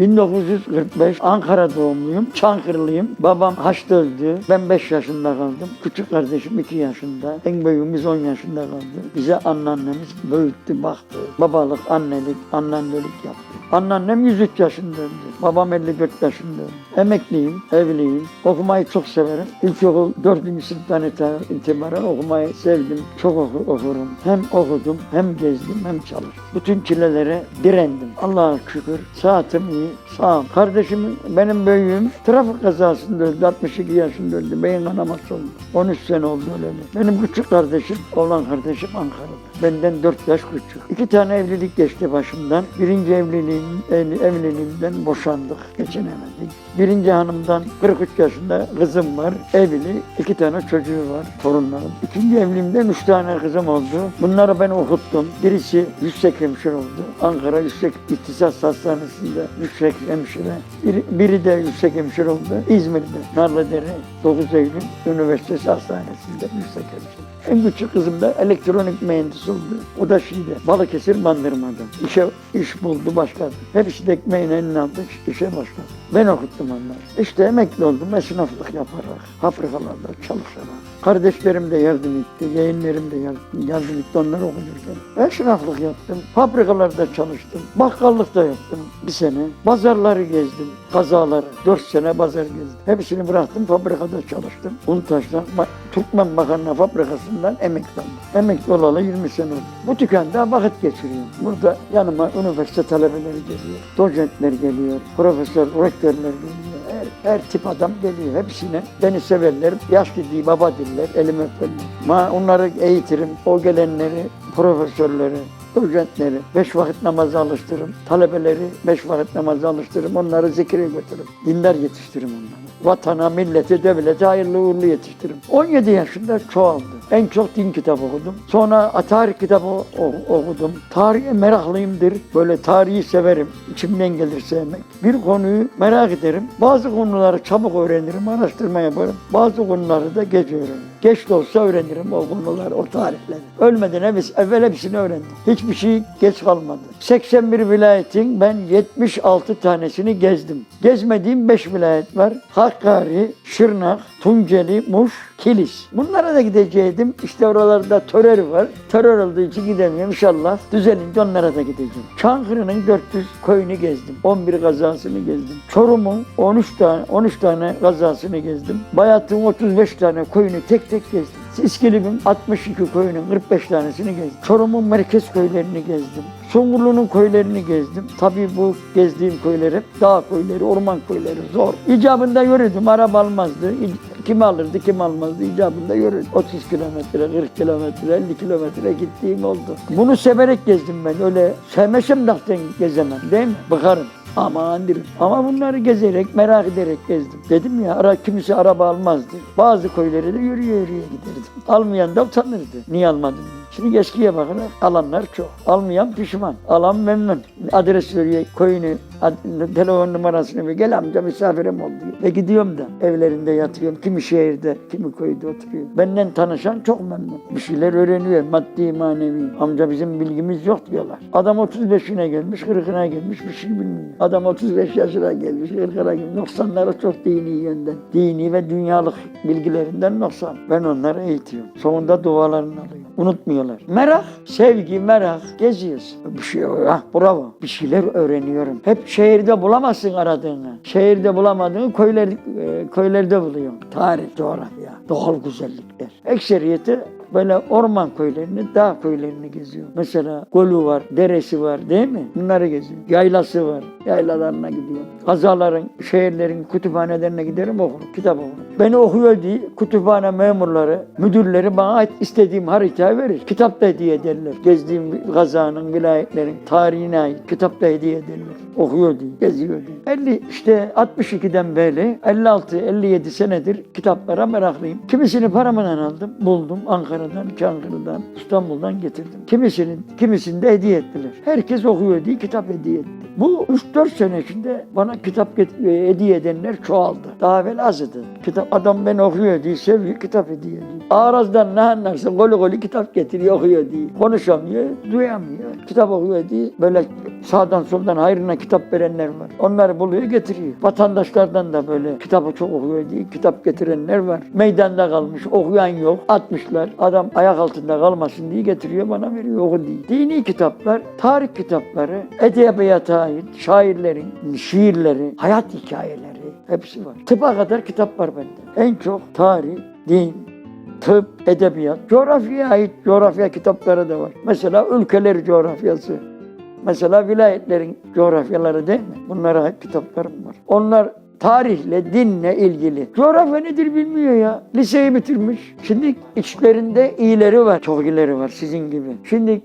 1945 Ankara doğumluyum. Çankırılıyım. Babam haçta öldü. Ben 5 yaşında kaldım. Küçük kardeşim 2 yaşında. En büyüğümüz 10 yaşında kaldı. Bize anneannemiz büyüttü, baktı. Babalık, annelik, anneannelik yaptı. Anneannem 103 yaşında öldü. Babam 54 yaşında öldü. Emekliyim, evliyim. Okumayı çok severim. İlkokul 4. sınıftan itibaren okumayı sevdim. Çok oku- okurum. Hem okudum, hem gezdim, hem çalıştım. Bütün çilelere direndim. Allah'a şükür saatim iyi, sağım. Kardeşim benim büyüğüm trafik kazasında öldü. 62 yaşında öldü. Beyin kanaması oldu. 13 sene oldu öyle. Benim küçük kardeşim, oğlan kardeşim Ankara'da. Benden 4 yaş küçük. İki tane evlilik geçti başımdan. Birinci evliliğim, evli- evliliğimden boşandık. Geçinemedik. Birinci hanımdan 43 yaşında kızım var. Evli. iki tane çocuğu var. Torunlarım. İkinci evliliğimden 3 tane kızım oldu. Bunları ben okuttum. Birisi yüksek hemşire oldu. Ankara Yüksek İhtisas Hastanesi'nde yüksek hemşire. Biri, biri de yüksek hemşire oldu. İzmir'de Narlıdere 9 Eylül Üniversitesi Hastanesi'nde yüksek hemşire. En küçük kızım da elektronik mühendis oldu. O da şeyde Balıkesir Bandırma'da. İşe iş buldu başladı. Hepsi de ekmeğini eline aldı işe başladı. Ben okuttum onları. İşte emekli oldum esnaflık yaparak, fabrikalarda çalışarak. Kardeşlerim de yardım etti, yeğenlerim de yardım, yardım etti onları okudurken. Esnaflık yaptım, fabrikalarda çalıştım, bakkallık da yaptım bir sene. Pazarları gezdim, kazaları, dört sene pazar gezdim. Hepsini bıraktım, fabrikada çalıştım. Untaş'ta, Ma- Türkmen Makarna Fabrikası'ndan emekli oldum. Emekli olalı 20 sene oldu. Bu dükkanda vakit geçiriyorum. Burada yanıma üniversite talebeleri geliyor, docentler geliyor, profesör, rektörler geliyor. Her, her tip adam geliyor hepsine. Beni severler, yaşlı değil, baba diller, elimi öperler. Ma onları eğitirim, o gelenleri, profesörleri, docentleri beş vakit namaza alıştırırım. Talebeleri beş vakit namaza alıştırırım. Onları zikire götürürüm. Dindar yetiştiririm onları. Vatana, millete, devlete hayırlı uğurlu yetiştiririm. 17 yaşında çoğaldı. En çok din kitabı okudum. Sonra tarih kitabı okudum. Tarihe meraklıyımdır. Böyle tarihi severim. İçimden gelir sevmek. Bir konuyu merak ederim. Bazı konuları çabuk öğrenirim, araştırma yaparım. Bazı konuları da geç öğrenirim. Geç de olsa öğrenirim o konuları, o tarihleri. Ölmeden hepsi, evvel hepsini öğrendim. Hiçbir şey geç kalmadı. 81 vilayetin ben 76 tanesini gezdim. Gezmediğim 5 vilayet var. Hakkari, Şırnak, Tunceli, Muş, Kilis. Bunlara da gidecektim. İşte oralarda terör var. Terör olduğu için gidemiyorum. İnşallah düzelince onlara da gideceğim. Çankırı'nın 400 köyünü gezdim. 11 kazasını gezdim. Çorum'un 13 tane 13 tane kazasını gezdim. Bayat'ın 35 tane köyünü tek tek gezdim. İskilip'in 62 köyünün 45 tanesini gezdim. Çorum'un merkez köylerini gezdim. Sungurlu'nun köylerini gezdim. Tabii bu gezdiğim köyler hep dağ köyleri, orman köyleri zor. İcabında yürüdüm, araba almazdı. Kim alırdı, kim almazdı icabında yürüdüm. 30 kilometre, 40 kilometre, 50 kilometre gittiğim oldu. Bunu severek gezdim ben. Öyle sevmesem zaten gezemem değil mi? Bakarım. Aman derim. Ama bunları gezerek, merak ederek gezdim. Dedim ya ara, kimisi araba almazdı. Bazı köyleri de yürüye yürüye giderdim. Almayan da utanırdı. Niye almadın? Şimdi eskiye bakarak alanlar çok. Almayan pişman. Alan memnun. Adres veriyor, koyunu, ad- telefon numarasını veriyor. Gel amca misafirim ol diyor. Ve gidiyorum da evlerinde yatıyorum. Kimi şehirde, kimi köyde oturuyor. Benden tanışan çok memnun. Bir şeyler öğreniyor. Maddi, manevi. Amca bizim bilgimiz yok diyorlar. Adam 35'ine gelmiş, 40'ına gelmiş bir şey bilmiyor. Adam 35 yaşına gelmiş, 40'ına gelmiş. Noksanları çok dini yönden. Dini ve dünyalık bilgilerinden noksan. Ben onları eğitiyorum. Sonunda dualarını alıyorum. Unutmuyorlar. Merak, sevgi, merak. Geziyoruz. Bir şey ha, bravo. Bir şeyler öğreniyorum. Hep şehirde bulamazsın aradığını. Şehirde bulamadığını köyler, e, köylerde buluyorsun. Tarih, coğrafya, doğal güzellikler. Ekseriyeti böyle orman köylerini, dağ köylerini geziyor. Mesela gölü var, deresi var değil mi? Bunları geziyor. Yaylası var. Yaylalarına gidiyor. Kazaların, şehirlerin kütüphanelerine giderim okurum, kitap okurum. Beni okuyor diye kütüphane memurları, müdürleri bana ait istediğim haritayı verir. Kitap da hediye ederler. Gezdiğim kazanın, vilayetlerin tarihine ait kitap da hediye ederler. Okuyor diye, geziyor diye. 50 işte 62'den beri 56-57 senedir kitaplara meraklıyım. Kimisini paramla aldım, buldum Ankara'dan, Çankırı'dan, İstanbul'dan getirdim. Kimisini, kimisini de hediye ettiler. Herkes okuyor diye kitap hediye etti. Bu 3-4 sene içinde bana kitap e, hediye edenler çoğaldı. Daha evvel azdı. Kitap, adam beni okuyor diye seviyor, kitap hediye ediyor. Ağızdan ne anlarsa golü golü kitap getiriyor, okuyor diye. Konuşamıyor, duyamıyor. Kitap okuyor diye böyle Sağdan soldan hayrına kitap verenler var. Onları buluyor getiriyor. Vatandaşlardan da böyle kitabı çok okuyor diye kitap getirenler var. Meydanda kalmış okuyan yok. Atmışlar. Adam ayak altında kalmasın diye getiriyor bana veriyor oku diye. Dini kitaplar, tarih kitapları, edebiyata ait şairlerin şiirleri, hayat hikayeleri hepsi var. Tıpa kadar kitap var bende. En çok tarih, din, tıp, edebiyat, coğrafyaya ait coğrafya kitapları da var. Mesela ülkeler coğrafyası. Mesela vilayetlerin coğrafyaları değil mi? Bunlara ait kitaplarım var. Onlar tarihle, dinle ilgili. Coğrafya nedir bilmiyor ya. Liseyi bitirmiş. Şimdi içlerinde iyileri var. Çok iyileri var sizin gibi. Şimdi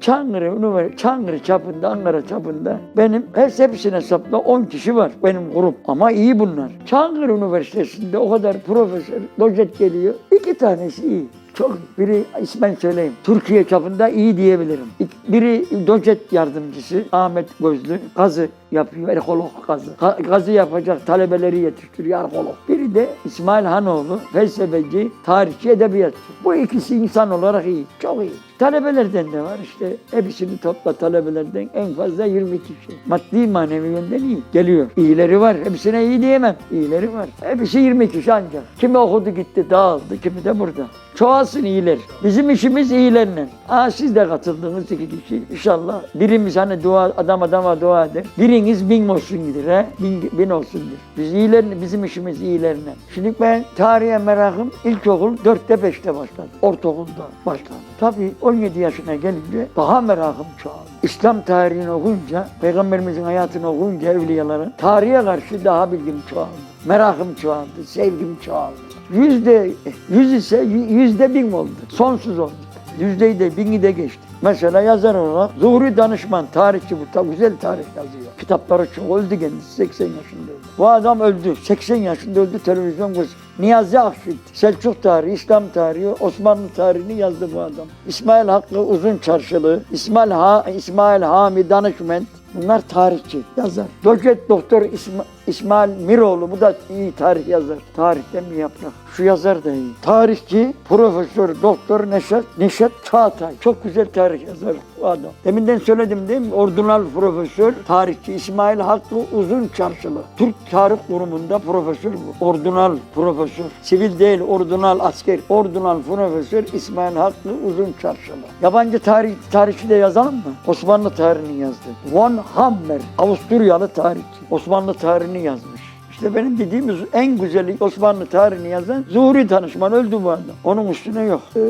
Çankırı, Üniversite, Çankırı çapında, Ankara çapında benim hepsi hepsine hesapla 10 kişi var benim grup. Ama iyi bunlar. Çankırı Üniversitesi'nde o kadar profesör, doçent geliyor. İki tanesi iyi. Çok biri ismen söyleyeyim. Türkiye çapında iyi diyebilirim. Biri doçent yardımcısı Ahmet Gözlü. Gazı yapıyor. Ekolog gazı. Ga- Gazı yapacak talebeleri yetiştiriyor ekolog. Biri de İsmail Hanoğlu. Felsefeci, tarihçi, edebiyatçı. Bu ikisi insan olarak iyi. Çok iyi. Talebelerden de var işte. Hepsini topla talebelerden en fazla 20 kişi. Maddi manevi yönden iyi. Geliyor. İyileri var. Hepsine iyi diyemem. İyileri var. Hepsi 20 kişi ancak. Kimi okudu gitti dağıldı. Kimi de burada. Çoğalsın iyiler. Bizim işimiz iyilerle. Aa, siz de katıldınız iki kişi. İnşallah birimiz hani dua adam adama dua eder. Biriniz bin olsun gider he. Bin, bin olsun der. Biz iyilerine, bizim işimiz iyilerine. Şimdi ben tarihe merakım ilkokul 4'te 5'te başladı. Ortaokulda başladı. Tabii 17 yaşına gelince daha merakım çoğaldı. İslam tarihini okuyunca, Peygamberimizin hayatını okuyunca evliyaların tarihe karşı daha bilgim çoğaldı. Merakım çoğaldı, sevgim çoğaldı. Yüzde yüz ise yü- yüzde bin oldu. Sonsuz oldu. Yüzdeyi de bini de geçti. Mesela yazar olarak Zuhri Danışman, tarihçi bu. Tabi güzel tarih yazıyor. Kitapları çok öldü kendisi 80 yaşında öldü. Bu adam öldü. 80 yaşında öldü televizyon kız. Niyazi Akşit, Selçuk tarihi, İslam tarihi, Osmanlı tarihini yazdı bu adam. İsmail Hakkı Uzun Çarşılı, İsmail, ha İsmail Hami Danışment, Bunlar tarihçi, yazar. Doçent Doktor İsma, İsmail Miroğlu, bu da iyi tarih yazar. Tarihten bir yaprak. Şu yazar da iyi. Tarihçi, Profesör Doktor Neşet, Neşet Çağatay. Çok güzel tarih yazar bu adam. Deminden söyledim değil mi? Ordunal Profesör, tarihçi İsmail Hakkı Uzun Çarşılı. Türk Tarih Kurumu'nda profesör bu. Ordunal Profesör. Sivil değil, ordunal asker. Ordunal Profesör İsmail Hakkı Uzun Çarşılı. Yabancı tarih, tarihçi de yazalım mı? Osmanlı tarihini yazdı. Von Hammer, Avusturyalı tarihçi. Osmanlı tarihini yazmış. İşte benim dediğimiz en güzeli Osmanlı tarihini yazan Zuhri Danışman öldü bu adam. Onun üstüne yok. Ee,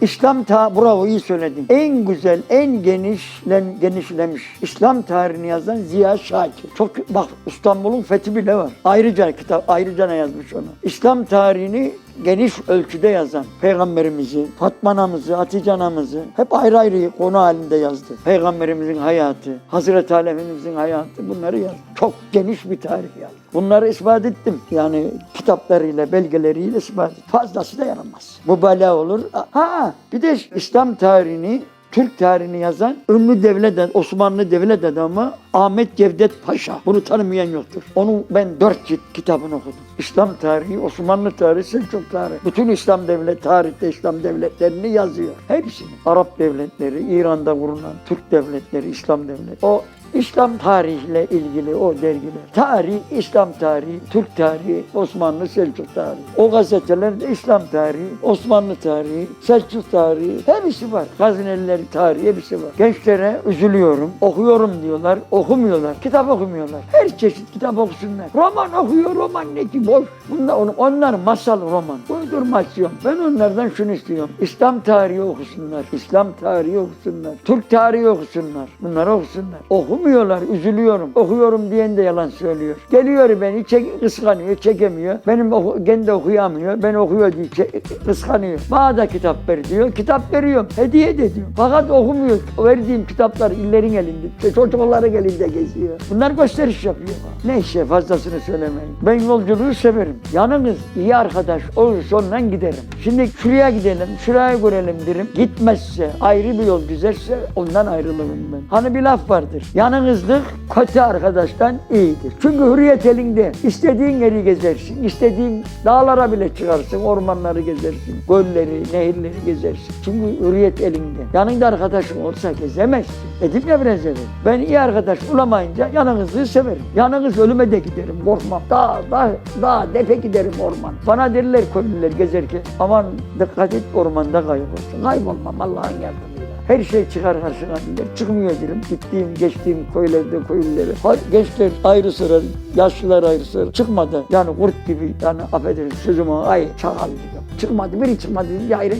İslam ta bravo iyi söyledin. En güzel, en genişlen genişlemiş İslam tarihini yazan Ziya Şakir. Çok bak İstanbul'un fethi bile var. Ayrıca kitap ayrıca ne yazmış onu. İslam tarihini geniş ölçüde yazan Peygamberimizi, Fatma anamızı, Hatice anamızı hep ayrı ayrı konu halinde yazdı. Peygamberimizin hayatı, Hazreti Ali Efendimizin hayatı bunları yazdı. Çok geniş bir tarih yazdı. Bunları ispat ettim. Yani kitaplarıyla, belgeleriyle ispat ettim. Fazlası da yaramaz. Mübalağa olur. Ha bir de İslam tarihini Türk tarihini yazan ünlü devlet Osmanlı devlet adamı Ahmet Cevdet Paşa. Bunu tanımayan yoktur. Onun ben dört cilt kitabını okudum. İslam tarihi, Osmanlı tarihi, Selçuk tarihi. Bütün İslam devlet, tarihte İslam devletlerini yazıyor. Hepsini. Arap devletleri, İran'da kurulan Türk devletleri, İslam devletleri. O İslam tarihiyle ilgili o dergiler. Tarih, İslam tarihi, Türk tarihi, Osmanlı, Selçuk tarihi. O gazetelerde İslam tarihi, Osmanlı tarihi, Selçuk tarihi hepsi var. Gazineliler tarihi hepsi var. Gençlere üzülüyorum. Okuyorum diyorlar, okumuyorlar. Kitap okumuyorlar. Her çeşit kitap okusunlar. Roman okuyor, roman ne ki boş. Bunlar, onlar masal roman. Uydurmasyon. Ben onlardan şunu istiyorum. İslam tarihi okusunlar. İslam tarihi okusunlar. Türk tarihi okusunlar. Bunları okusunlar. Okumuyorlar, üzülüyorum. Okuyorum diyen de yalan söylüyor. Geliyor beni, çek, kıskanıyor, çekemiyor. Benim oku, kendi okuyamıyor. Ben okuyor diye çe- kıskanıyor. Bana da kitap ver diyor. Kitap veriyorum. Hediye de diyorum. Fakat okumuyor. Verdiğim kitaplar illerin elinde. Çocukların elinde geziyor. Bunlar gösteriş yapıyor. Neyse fazlasını söylemeyin. Ben yolculuğu severim. Yanınız iyi arkadaş olursa Sonra giderim. Şimdi şuraya gidelim, şuraya görelim derim. Gitmezse, ayrı bir yol güzelse ondan ayrılırım ben. Hani bir laf vardır. Yanınızlık kötü arkadaştan iyidir. Çünkü hürriyet elinde. İstediğin yeri gezersin. istediğin dağlara bile çıkarsın. Ormanları gezersin. Gölleri, nehirleri gezersin. Çünkü hürriyet elinde. Yanında arkadaşın olsa gezemezsin. Dedim ya biraz evvel. Ben iyi arkadaş bulamayınca yanınızlığı severim. Yanınız ölüme de giderim. Korkmam. Dağ, dağ, dağ, depe giderim orman. Bana derler köylüler gezerken. Aman dikkat et ormanda kaybolsun. Kaybolmam Allah'ın yardımıyla. Her şey çıkar karşına diler. Çıkmıyor derim. Gittiğim, geçtiğim köylerde, köylülere. Gençler ayrı sıra, yaşlılar ayrı sıra. Çıkmadı. Yani kurt gibi, yani affedersin sözümü ay çakal gibi. Çıkmadı, biri çıkmadı diye ayrı.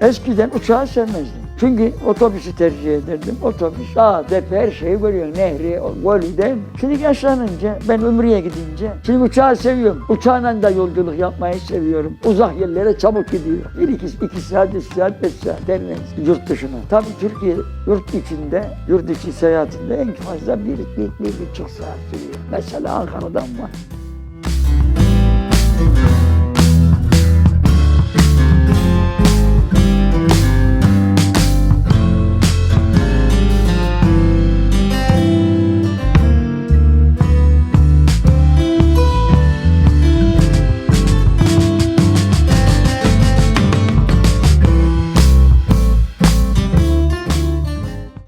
Eskiden uçağı sevmezdim. Çünkü otobüsü tercih ederdim. Otobüs, dağ, tepe her şeyi görüyor. Nehri, mi? Şimdi yaşlanınca, ben Ümre'ye gidince, şimdi uçağı seviyorum. Uçağla da yolculuk yapmayı seviyorum. Uzak yerlere çabuk gidiyor. Bir iki, iki saat, üç saat, beş saat derler yurt dışına. Tabii Türkiye yurt içinde, yurt içi seyahatinde en fazla bir, bir, bir buçuk saat sürüyor. Mesela Ankara'dan var.